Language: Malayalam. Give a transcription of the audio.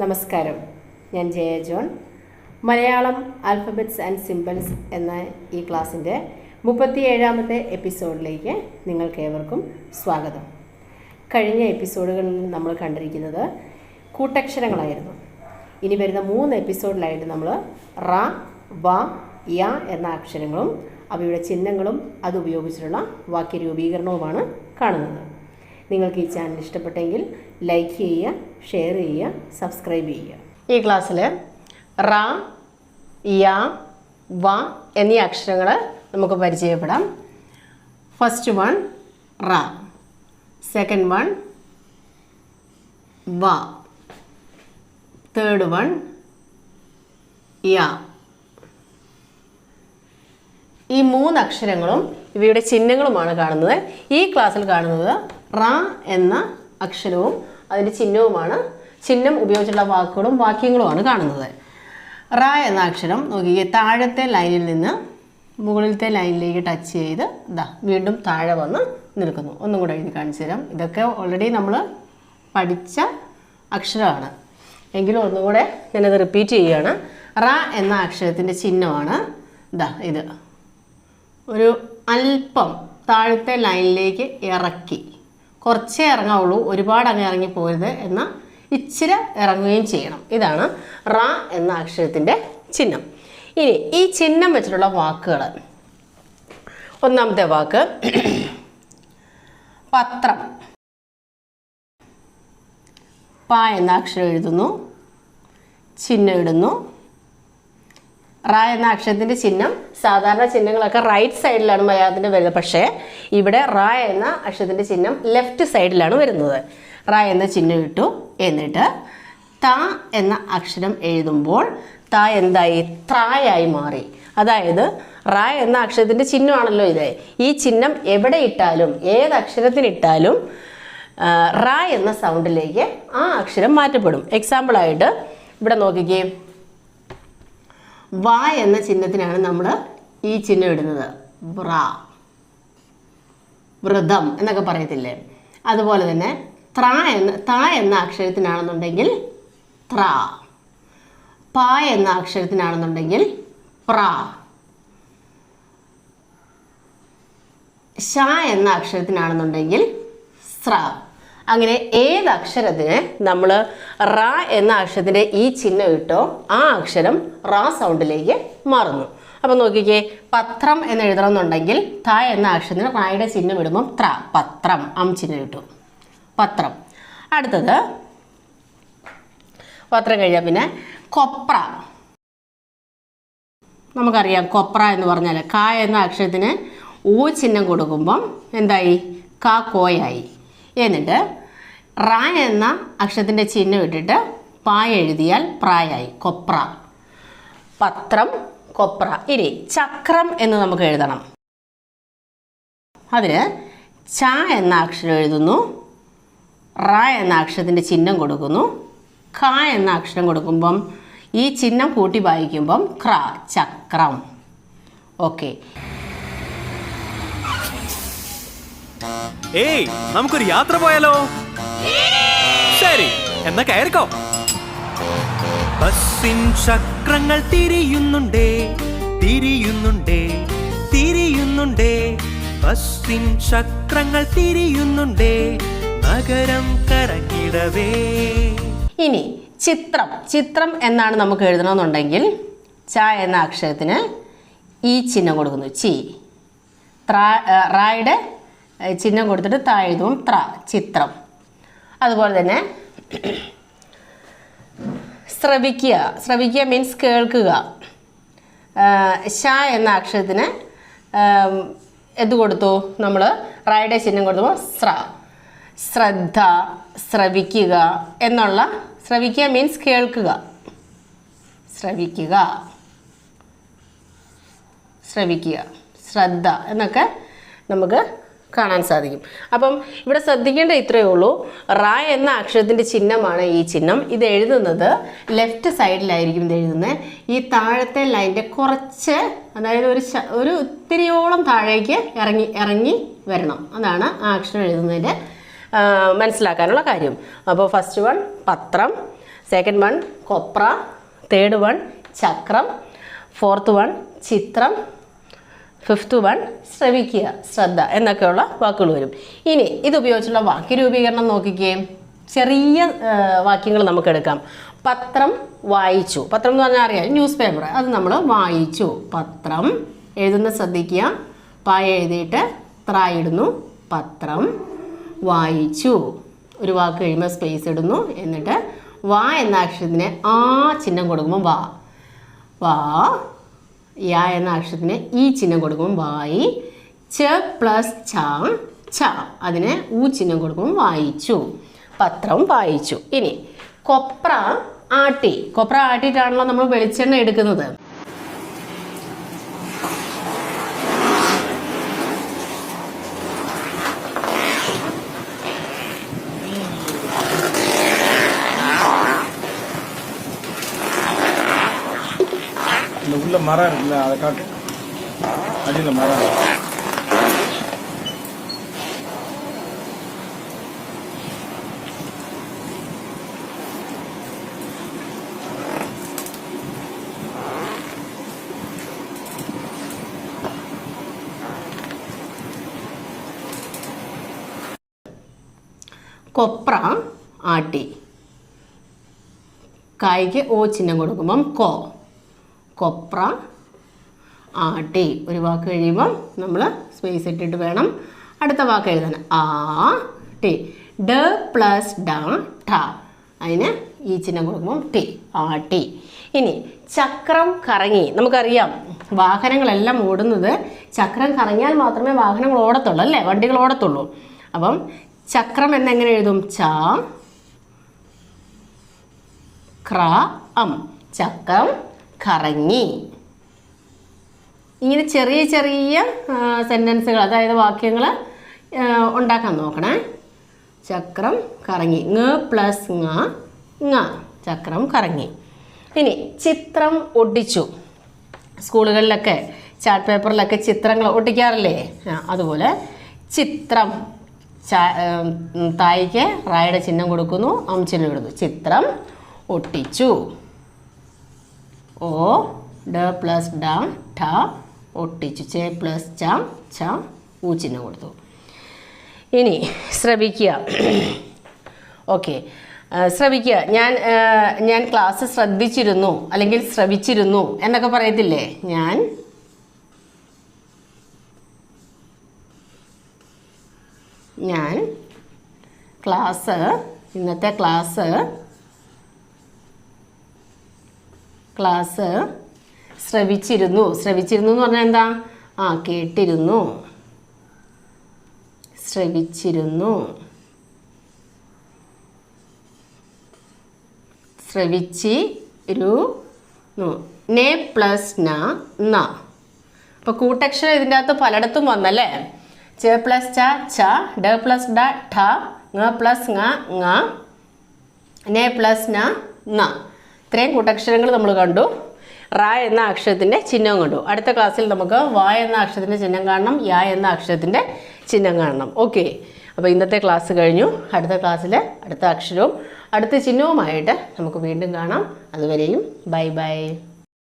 നമസ്കാരം. ഞാൻ Jaya John. Malayalam alphabets and symbols എന്ന ഈ ക്ലാസ്സിന്റെ മുപ്പത്തിയേഴാമത്തെ എപ്പിസോഡിലേക്ക് നിങ്ങൾക്ക് ഏവർക്കും സ്വാഗതം. കഴിഞ്ഞ എപ്പിസോഡുകളിൽ നമ്മൾ കണ്ടിരിക്കുന്നത് കൂട്ടക്ഷരങ്ങളായിരുന്നു. ഇനി വരുന്ന മൂന്ന് എപ്പിസോഡിലായിട്ട് നമ്മൾ റ വ യ എന്ന അക്ഷരങ്ങളും അവയുടെ ചിഹ്നങ്ങളും അതുപയോഗിച്ചിട്ടുള്ള വാക്യ വാക്യരൂപീകരണവുമാണ് കാണുന്നത്. നിങ്ങൾക്ക് ഈ ചാനൽ ഇഷ്ടപ്പെട്ടെങ്കിൽ ലൈക്ക് ചെയ്യുക ഷെയർ ചെയ്യുക സബ്സ്ക്രൈബ് ചെയ്യുക. ഈ ക്ലാസ്സിൽ റ യ വ എന്നീ അക്ഷരങ്ങൾ നമുക്ക് പരിചയപ്പെടാം. ഫസ്റ്റ് വൺ റ. സെക്കൻഡ് വൺ വ. തേർഡ് വൺ യ. ഈ മൂന്ന് അക്ഷരങ്ങളും ഇവയുടെ ചിഹ്നങ്ങളുമാണ് കാണുന്നത്. ഈ ക്ലാസ്സിൽ കാണുന്നത് റ എന്ന അക്ഷരവും അതിന്റെ ചിഹ്നവുമാണ്. ചിഹ്നം ഉപയോഗിച്ചുള്ള വാക്കുകളും വാക്യങ്ങളുമാണ് കാണുന്നത്. റ എന്ന അക്ഷരം നോക്കിയേ താഴത്തെ ലൈനിൽ നിന്ന് മുകളിലത്തെ ലൈനിലേക്ക് ടച്ച് ചെയ്ത് ഇതാ വീണ്ടും താഴെ വന്ന് നിൽക്കുന്നു. ഒന്നും കൂടെ എഴുതി കാണിച്ചു തരാം. ഇതൊക്കെ ഓൾറെഡി നമ്മൾ പഠിച്ച അക്ഷരമാണ്. എങ്കിലും ഒന്നുകൂടെ ഞാനത് റിപ്പീറ്റ് ചെയ്യുകയാണ്. റ എന്ന അക്ഷരത്തിന്റെ ചിഹ്നമാണ് ഇതാ ഇത്. ഒരു അല്പം താഴത്തെ ലൈനിലേക്ക് ഇറക്കി. കുറച്ചേ ഇറങ്ങാവുള്ളൂ. ഒരുപാട് അങ്ങ് ഇറങ്ങി പോരുത് എന്നാൽ ഇച്ചിരി ഇറങ്ങുകയും ചെയ്യണം. ഇതാണ് റ എന്ന അക്ഷരത്തിന്റെ ചിഹ്നം. ഇനി ഈ ചിഹ്നം വെച്ചിട്ടുള്ള വാക്കുകൾ ഒന്നാമത്തെ വാക്ക് പത്രം. പ എന്ന അക്ഷരം എഴുതുന്നു. ചിഹ്നം ഇടുന്നു. റ എന്ന അക്ഷരത്തിന്റെ ചിഹ്നം സാധാരണ ചിഹ്നങ്ങളൊക്കെ റൈറ്റ് സൈഡിലാണ് മലയാളത്തിന്റെ വരുന്നത്. പക്ഷേ ഇവിടെ റ എന്ന അക്ഷരത്തിന്റെ ചിഹ്നം ലെഫ്റ്റ് സൈഡിലാണ് വരുന്നത്. റ എന്ന ചിഹ്നം ഇട്ടു. എന്നിട്ട് ത എന്ന അക്ഷരം എഴുതുമ്പോൾ ത എന്തായി? ത്രായായി മാറി. അതായത് റ എന്ന അക്ഷരത്തിന്റെ ചിഹ്നമാണല്ലോ ഇത്. ഈ ചിഹ്നം എവിടെ ഇട്ടാലും ഏത് അക്ഷരത്തിനിട്ടാലും റ എന്ന സൗണ്ടിലേക്ക് ആ അക്ഷരം മാറ്റപ്പെടും. എക്സാമ്പിളായിട്ട് ഇവിടെ നോക്കിക്കേ. വ എന്ന ചിഹ്നത്തിനാണ് നമ്മൾ ഈ ചിഹ്നം ഇടുന്നത്. വ്ര. വ്രതം എന്നൊക്കെ പറയത്തില്ലേ? അതുപോലെ തന്നെ ത്ര എന്ന ത എന്ന അക്ഷരത്തിനാണെന്നുണ്ടെങ്കിൽ ത്ര. പ എന്ന അക്ഷരത്തിനാണെന്നുണ്ടെങ്കിൽ പ്ര. ഷ എന്ന അക്ഷരത്തിനാണെന്നുണ്ടെങ്കിൽ സ്ര. അങ്ങനെ ഏത് അക്ഷരത്തിന് നമ്മൾ റ എന്ന അക്ഷരത്തിന്റെ ഈ ചിഹ്നം ഇട്ടോ ആ അക്ഷരം റ സൗണ്ടിലേക്ക് മാറുന്നു. അപ്പം നോക്കിക്കേ പത്രം എന്ന് എഴുതണമെന്നുണ്ടെങ്കിൽ ത എന്ന അക്ഷരത്തിന് റായുടെ ചിഹ്നം ഇടുമ്പം ത്ര പത്രം അം ചിഹ്നം ഇട്ടു. പത്രം. അടുത്തത് പത്രം കഴിഞ്ഞാൽ പിന്നെ കൊപ്ര. നമുക്കറിയാം കൊപ്ര എന്ന് പറഞ്ഞാൽ ക എന്ന അക്ഷരത്തിന് ഊ ചിഹ്നം കൊടുക്കുമ്പം എന്തായി? കാ കോയായി. എന്നിട്ട് റ എന്ന അക്ഷരത്തിന്റെ ചിഹ്നം ഇട്ടിട്ട് പാ എഴുതിയാൽ പ്രായായി. കൊപ്ര. പത്രം കൊപ്ര. ഇനി ചക്രം എന്ന് നമുക്ക് എഴുതണം. അതിന് ച എന്ന അക്ഷരം എഴുതുന്നു. റ എന്ന അക്ഷരത്തിന്റെ ചിഹ്നം കൊടുക്കുന്നു. ഖ എന്ന അക്ഷരം കൊടുക്കുമ്പം ഈ ചിഹ്നം കൂട്ടി വായിക്കുമ്പം ക്ര ചക്രം. ഓക്കെ. ഏയ് നമുക്കൊരു യാത്ര പോയാലോ? ശരി എന്നാ കയറിക്കോ. ബസ്സിൻ ചക്രങ്ങൾ തിരിയുന്നുണ്ടേ തിരിയുന്നുണ്ടേ തിരിയുന്നുണ്ടേ. ബസ്സിൻ ചക്രങ്ങൾ തിരിയുന്നുണ്ടേ നഗരം കറങ്ങിടവേ. ഇനി ചിത്രം ചിത്രം എന്നാണ് നമുക്ക് എഴുതണമെന്നുണ്ടെങ്കിൽ ച എന്ന അക്ഷരത്തിന് ഈ ചിഹ്നം കൊടുക്കുന്നു. ചി. ത്ര റായുടെ ചിഹ്നം കൊടുത്തിട്ട് താ എഴുതും ത്ര ചിത്രം. അതുപോലെ തന്നെ ശ്രവിക്കുക. ശ്രവിക്കുക മീൻസ് കേൾക്കുക. ഷ എന്ന അക്ഷരത്തിന് എന്ത് കൊടുത്തു നമ്മൾ റൈഡ് ചിഹ്നം കൊടുത്തപ്പോൾ സ്ര. ശ്രദ്ധ ശ്രവിക്കുക എന്നുള്ള ശ്രവിക്കുക മീൻസ് കേൾക്കുക. ശ്രവിക്കുക. ശ്രവിക്കുക. ശ്രദ്ധ എന്നൊക്കെ നമുക്ക് കാണാൻ സാധിക്കും. അപ്പം ഇവിടെ ശ്രദ്ധിക്കേണ്ട ഇത്രയേ ഉള്ളൂ. റ എന്ന അക്ഷരത്തിന്റെ ചിഹ്നമാണ് ഈ ചിഹ്നം. ഇത് എഴുതുന്നത് ലെഫ്റ്റ് സൈഡിലായിരിക്കും ഇത് എഴുതുന്നത്. ഈ താഴത്തെ ലൈന്റെ കുറച്ച് അതായത് ഒരു ഒരു ഒത്തിരിയോളം താഴേക്ക് ഇറങ്ങി ഇറങ്ങി വരണം. അതാണ് ആ അക്ഷരം എഴുതുന്നതിന്റെ മനസ്സിലാക്കാനുള്ള കാര്യം. അപ്പോൾ ഫസ്റ്റ് വൺ പത്രം. സെക്കൻഡ് വൺ കൊപ്ര. തേർഡ് വൺ ചക്രം. ഫോർത്ത് വൺ ചിത്രം. ഫിഫ്ത്ത് വൺ ശ്രവിക്കുക ശ്രദ്ധ എന്നൊക്കെയുള്ള വാക്കുകൾ വരും. ഇനി ഇത് ഉപയോഗിച്ചുള്ള വാക്യ രൂപീകരണം നോക്കിക്കേ. ചെറിയ വാക്യങ്ങൾ നമുക്ക് എടുക്കാം പത്രം വായിച്ചു. പത്രം എന്ന് പറഞ്ഞാൽ അറിയാം ന്യൂസ് പേപ്പർ അത് നമ്മൾ വായിച്ചു. പത്രം എഴുതുന്ന ശ്രദ്ധിക്കുക. പായ എഴുതിയിട്ട് ത്ര പത്രം വായിച്ചു. ഒരു വാക്ക് കഴിയുമ്പോൾ സ്പേസ് ഇടുന്നു. എന്നിട്ട് വാ എന്ന അക്ഷരത്തിന് ആ ചിഹ്നം കൊടുക്കുമ്പോൾ വാ. വാ യ എന്ന അക്ഷരത്തിന് ഈ ചിഹ്നം കൊടുക്കുമ്പോൾ വായി ച പ്ലസ് ച ച. അതിന് ഊ ചിഹ്നം കൊടുക്കുമ്പോൾ വായിച്ചു. പത്രം വായിച്ചു. ഇനി കൊപ്ര ആട്ടി. കൊപ്ര ആട്ടിയിട്ടാണല്ലോ നമ്മൾ വെളിച്ചെണ്ണ എടുക്കുന്നത്. இந்த உள்ள மரம் இருக்குல்ல அதை காட்டு அடியில் மரம் இருக்கு. കൊപ്ര ആട്ടി കായ്ക്ക് ഓ ചിഹ്നം കൊടുക്കുമ്പം കോ കൊപ്ര. ആട്ടി ഒരു വാക്ക് കഴിയുമ്പം നമ്മൾ സ്പേസ് ഇട്ടിട്ട് വേണം അടുത്ത വാക്ക് എഴുതാൻ. ആ ടി. ഡ പ്ലസ് ഡ ട അതിന് ഈ ചിഹ്നം കൊടുക്കുമ്പോൾ ടി. ആ ടി. ഇനി ചക്രം കറങ്ങി. നമുക്കറിയാം വാഹനങ്ങളെല്ലാം ഓടുന്നത് ചക്രം കറങ്ങിയാൽ മാത്രമേ വാഹനങ്ങൾ ഓടത്തുള്ളൂ അല്ലേ? വണ്ടികൾ ഓടത്തുള്ളൂ. അപ്പം ചക്രം എന്നെങ്ങനെ എഴുതും? ച ക്ര അം. ചക്രം കറങ്ങി. ഇങ്ങനെ ചെറിയ ചെറിയ സെന്റൻസുകൾ അതായത് വാക്യങ്ങൾ ഉണ്ടാക്കാൻ നോക്കണേ. ചക്രം കറങ്ങി. ങ് പ്ലസ് ങ ങ. ചക്രം കറങ്ങി. ഇനി ചിത്രം ഒട്ടിച്ചു. സ്കൂളുകളിലൊക്കെ ചാർട്ട് പേപ്പറിലൊക്കെ ചിത്രങ്ങൾ ഒട്ടിക്കാറില്ലേ? അതുപോലെ ചിത്രം തായിക്ക് റായുടെ ചിഹ്നം കൊടുക്കുന്നു അമ്മ ചിഹ്നം ഇടുന്നു ചിത്രം ഒട്ടിച്ചു. ഓ ഡ പ്ലസ് ഡ ഠ ഒട്ടിച്ചു ചെ പ്ലസ് ച ച ഊ ചിഹ്നം കൊടുത്തു. ഇനി ശ്രവിക്കുക. ഓക്കെ. ശ്രവിക്കുക. ഞാൻ ഞാൻ ക്ലാസ് ശ്രദ്ധിച്ചിരുന്നു അല്ലെങ്കിൽ ശ്രവിച്ചിരുന്നു എന്നൊക്കെ പറയത്തില്ലേ? ഞാൻ? ഞാൻ ക്ലാസ് ഇന്നത്തെ ക്ലാസ് ക്ലാസ് ശ്രവിച്ചിരുന്നു. ശ്രവിച്ചിരുന്നു എന്ന് പറഞ്ഞാൽ എന്താ? ആ കേട്ടിരുന്നു. ശ്രവിച്ചിരുന്നു. ശ്രവിച്ചിരുന്നു. നെ പ്ലസ് ന ന. അപ്പോൾ കൂട്ടക്ഷരം ഇതിന്റെ അകത്ത് പലയിടത്തും വന്നല്ലേ? ച പ്ലസ് ച ച. ഡ പ്ലസ് ഡ ഠ. ങ പ്ലസ് ങ ങ. നെ പ്ലസ് ന ന. ഇത്രയും കൂട്ടക്ഷരങ്ങൾ നമ്മൾ കണ്ടു. റ എന്ന അക്ഷരത്തിന്റെ ചിഹ്നം കണ്ടു. അടുത്ത ക്ലാസ്സിൽ നമുക്ക് വ എന്ന അക്ഷരത്തിന്റെ ചിഹ്നം കാണണം യ എന്ന അക്ഷരത്തിന്റെ ചിഹ്നം കാണണം. ഓക്കെ. അപ്പോൾ ഇന്നത്തെ ക്ലാസ് കഴിഞ്ഞു. അടുത്ത ക്ലാസ്സിൽ അടുത്ത അക്ഷരവും അടുത്ത ചിഹ്നവുമായിട്ട് നമുക്ക് വീണ്ടും കാണാം. അതുവരെയും ബൈ ബൈ.